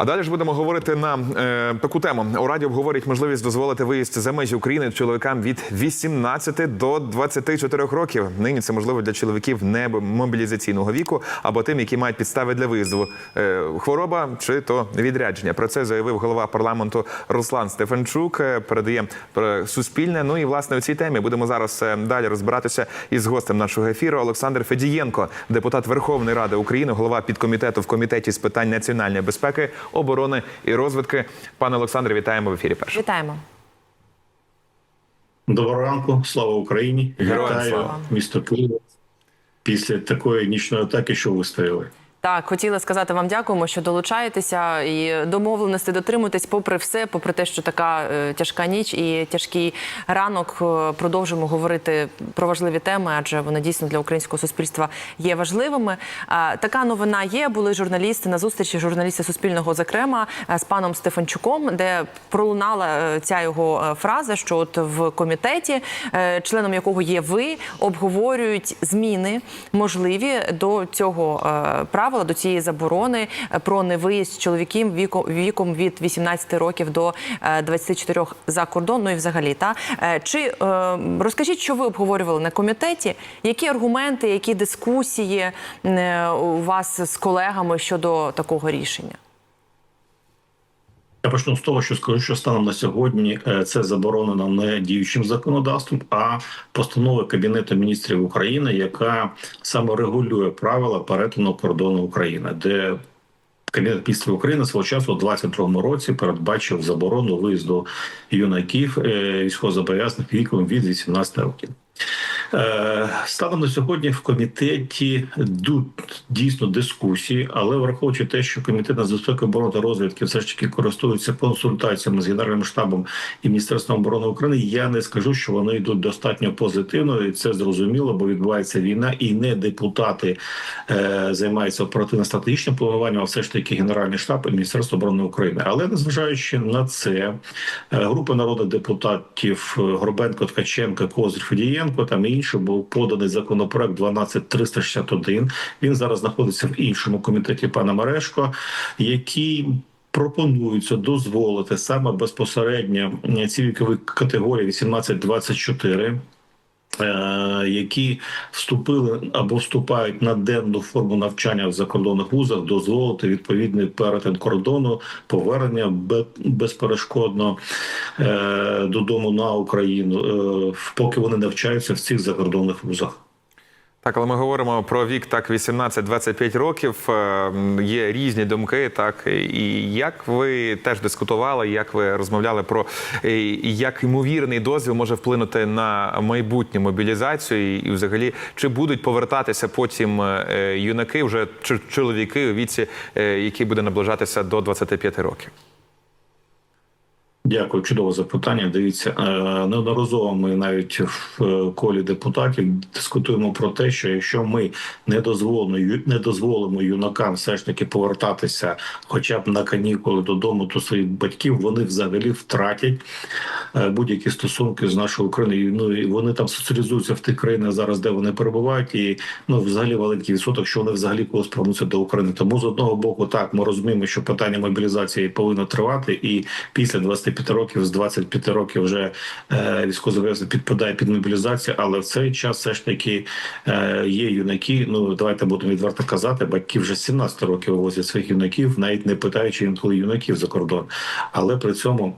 А далі ж будемо говорити на е, таку тему. У раді обговорять можливість дозволити виїзд за межі України чоловікам від 18 до 24 років. Нині це можливо для чоловіків не мобілізаційного віку або тим, які мають підстави для виїзду. Е, хвороба чи то відрядження. Про це заявив голова парламенту Руслан Стефанчук. Е, Передає про суспільне. Ну і власне у цій темі будемо зараз е, далі розбиратися із гостем нашого ефіру Олександр Федієнко, депутат Верховної Ради України, голова підкомітету в комітеті з питань національної безпеки, оборони і розвитки. Пане Олександре, вітаємо в ефірі. першого. Вітаємо. Доброго ранку, слава Україні! Героям Вітаю слава. місто Києва після такої нічної атаки, що вистояли. Так, хотіла сказати вам дякуємо, що долучаєтеся і домовленості дотримуєтесь, попри все, попри те, що така е, тяжка ніч і тяжкий ранок. е, Продовжуємо говорити про важливі теми, адже вони дійсно для українського суспільства є важливими. А, така новина є. Були журналісти на зустрічі, журналісти Суспільного, зокрема е, з паном Стефанчуком, де пролунала е, ця його е, фраза, що от в комітеті, е, членом якого є ви, обговорюють зміни можливі до цього е, правила, до цієї заборони е, про невиїзд чоловіків віком, віком від 18 років до е, 24 за кордон. Ну і взагалі, та Е, чи е, розкажіть, що ви обговорювали на комітеті? Які аргументи, які дискусії е, у вас з колегами щодо такого рішення? Я почну з того, що скажу, що станом на сьогодні е, це заборонено не діючим законодавством, а постановою Кабінету міністрів України, яка саме регулює правила перетину кордону України, де Кабінет міністрів України свого часу у 22-му році передбачив заборону виїзду юнаків е, військовозобов'язаних віком від 18 років. Е, Станом на сьогодні в комітеті дійсно дискусії, але враховуючи те, що комітет нацбезпеки оборони та розвідки все ж таки користується консультаціями з генеральним штабом і міністерством оборони України, я не скажу, що вони йдуть достатньо позитивно, і це зрозуміло, бо відбувається війна, і не депутати е, займаються оперативно-стратегічним плануванням, а все ж таки генеральний штаб і міністерство оборони України. Але незважаючи на це, е, група народних депутатів е, Горбенко, Ткаченко, Козир, Федієнко там і інші був поданий законопроект 12361. Він зараз знаходиться в іншому комітеті пана Мерешко, який Пропонується дозволити саме безпосередньо ці вікові категорії 18-24, е, які вступили або вступають на денну форму навчання в закордонних вузах, дозволити відповідний перетин кордону, повернення бе- безперешкодно е, додому на Україну, е, поки вони навчаються в цих закордонних вузах. Так, але ми говоримо про вік так 18-25 років. Е, Є різні думки. Так і як ви теж дискутували, як ви розмовляли про як ймовірний дозвіл може вплинути на майбутню мобілізацію, і взагалі чи будуть повертатися потім е, юнаки, вже чоловіки у віці, е, які буде наближатися до 25 років? Дякую, чудове запитання. Дивіться, е, неодноразово ми навіть в е, колі депутатів дискутуємо про те, що якщо ми не дозволимо не дозволимо юнакам все ж таки повертатися, хоча б на канікули додому до своїх батьків, вони взагалі втратять будь-які стосунки з нашою Україною. Ну і вони там соціалізуються в тих країнах зараз, де вони перебувають, і ну взагалі великий відсоток, що вони взагалі колись повернуться до України. Тому з одного боку, так ми розуміємо, що питання мобілізації повинно тривати, і після 25 років, з 25 років вже е, військовозобов'язаний підпадає під мобілізацію, але в цей час все ж таки е, є юнаки. Ну давайте будемо відверто казати, батьки вже з 17 років вивозять своїх юнаків, навіть не питаючи інколи юнаків за кордон, але при цьому.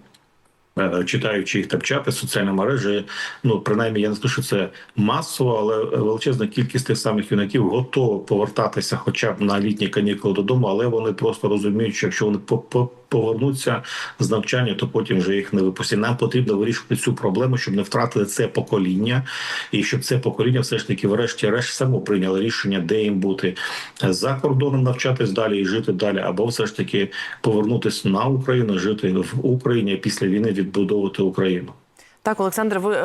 Е, Читаючи їх тапчати соціальні мережі, ну принаймні я не скажу, що це масово, але величезна кількість тих самих юнаків готова повертатися, хоча б на літні канікули додому, але вони просто розуміють, що якщо вони по- повернуться з навчання, то потім вже їх не випустять. Нам потрібно вирішити цю проблему, щоб не втратили це покоління, і щоб це покоління все ж таки, врешті-решт, само прийняло рішення, де їм бути за кордоном, навчатись далі і жити далі, або все ж таки повернутися на Україну, жити в Україні після війни відбудовувати Україну. Так, Олександр, ви е,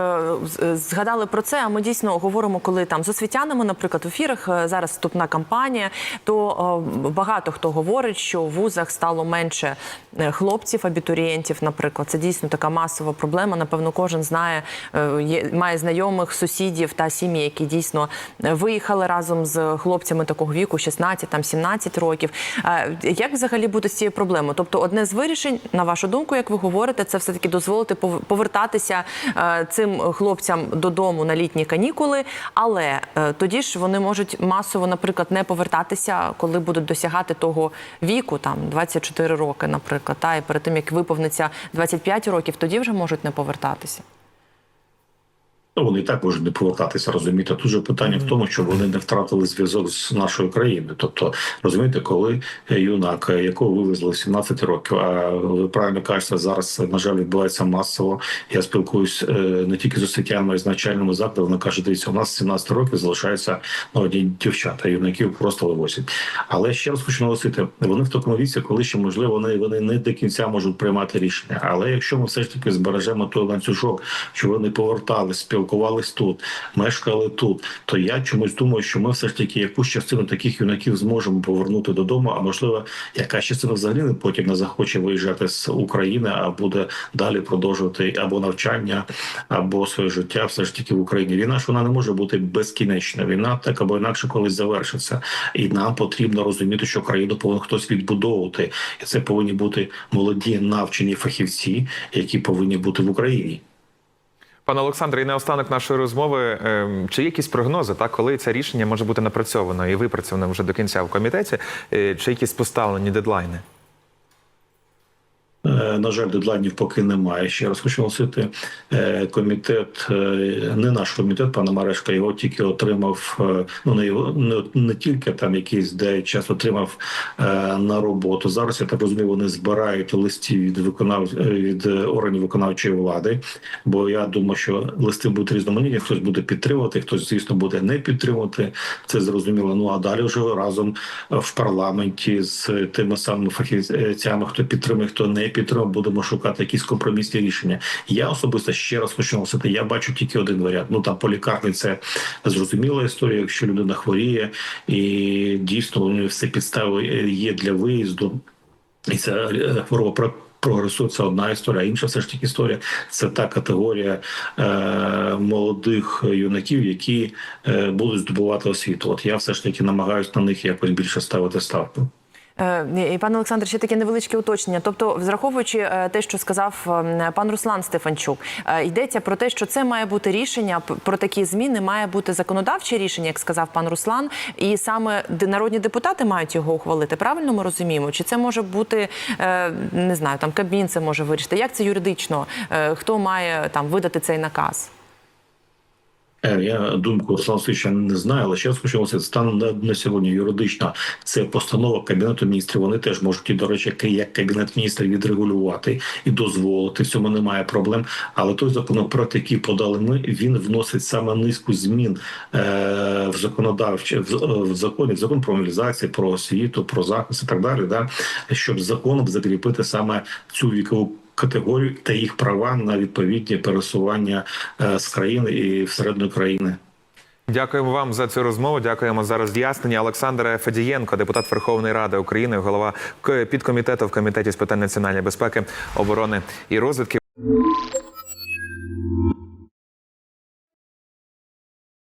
е, згадали про це. А ми дійсно говоримо, коли там з освітянами, наприклад, в ефірах е, зараз вступна кампанія, то е, багато хто говорить, що в вузах стало менше е, хлопців, абітурієнтів. Наприклад, це дійсно така масова проблема. Напевно, кожен знає, е, має знайомих сусідів та сім'ї, які дійсно виїхали разом з хлопцями такого віку, 16, там 17 років. Е, Як взагалі бути з цією проблемою? Тобто, одне з вирішень, на вашу думку, як ви говорите, це все таки дозволити пов- повертатися цим хлопцям додому на літні канікули, але е, тоді ж вони можуть масово, наприклад, не повертатися, коли будуть досягати того віку, там 24 роки, наприклад, та і перед тим як виповниться 25 років, тоді вже можуть не повертатися. Ну, вони і так можуть не повертатися, розумієте. Тут же питання в тому, що вони не втратили зв'язок з нашою країною. Тобто, розумієте, коли юнак, якого вивезли в 17 років, а ви правильно кажете, зараз на жаль, відбувається масово. Я спілкуюсь е, не тільки з освітянами, а й з навчальними закладами. Вони кажуть, дивіться, у нас 17 років залишаються ну, одні дівчата, юнаків просто вивозять. Але ще раз хочу наголосити, вони в такому віці, коли ще можливо вони, вони не до кінця можуть приймати рішення. Але якщо ми все ж таки збережемо той ланцюжок, що вони повертались, спілкувались тут, мешкали тут, то я чомусь думаю, що ми все ж таки якусь частину таких юнаків зможемо повернути додому. А можливо, якась частина взагалі не потім не захоче виїжджати з України, а буде далі продовжувати або навчання, або своє життя все ж таки в Україні. Війна ж вона не може бути безкінечна. Війна так або інакше колись завершиться, і нам потрібно розуміти, що країну повинен хтось відбудовувати, і це повинні бути молоді навчені фахівці, які повинні бути в Україні. Пане Олександре, і наостанок нашої розмови, ем, чи є якісь прогнози, так, коли це рішення може бути напрацьовано і випрацьовано вже до кінця в комітеті, е, чи якісь поставлені дедлайни? Е, На жаль, дедлайнів поки немає. Ще раз хочу наголосити, е, комітет, е, не наш комітет, пана Марешка, його тільки отримав. Ну не його не, не тільки там якийсь де час отримав на роботу. Зараз я так розумію, вони збирають листів від виконав від органів виконавчої влади. Бо я думаю, що листи будуть різноманітні. Хтось буде підтримувати, хтось звісно буде не підтримувати. Це зрозуміло. Ну а далі вже разом в парламенті з тими самими фахівцями, хто підтримує, хто не підтримує, будемо шукати якісь компромісні рішення. Я особисто ще раз хочу наголосити, я бачу тільки один варіант. Ну там по лікарні це зрозуміла історія. Якщо людина хворіє і дійсно все підстави є для виїзду, і ця е, хвороба про. Прогресує це одна історія, а інша все ж таки історія це та категорія е, молодих юнаків, які е, будуть здобувати освіту. От я все ж таки намагаюся на них якось більше ставити ставку. Е, пане Олександр, ще таке невеличке уточнення. Тобто, враховуючи е, те, що сказав е, пан Руслан Стефанчук, е, йдеться про те, що це має бути рішення про такі зміни, має бути законодавче рішення, як сказав пан Руслан, і саме народні депутати мають його ухвалити. Правильно ми розуміємо? Чи це може бути не знаю, там Кабмін це може вирішити? Як це юридично? Хто має там видати цей наказ? Е, Я думку Руслан Васильовича не знаю, але ще раз хочу наголосити, станом на, сьогодні юридично це постанова кабінету міністрів. Вони теж можуть і до речі, як- кабінет міністрів відрегулювати і дозволити. В цьому немає проблем. Але той законопроект, який подали ми, він вносить саме низку змін е, в законодавче в, в законі, в закон про мобілізацію, про освіту, про захист і так далі. Да, щоб законом закріпити саме цю вікову категорію та їх права на відповідні пересування е, з країни і всередину країни. Дякуємо вам за цю розмову. Дякуємо за роз'яснення. Олександр Федієнко, депутат Верховної Ради України, голова підкомітету в комітеті з питань національної безпеки, оборони і розвідки.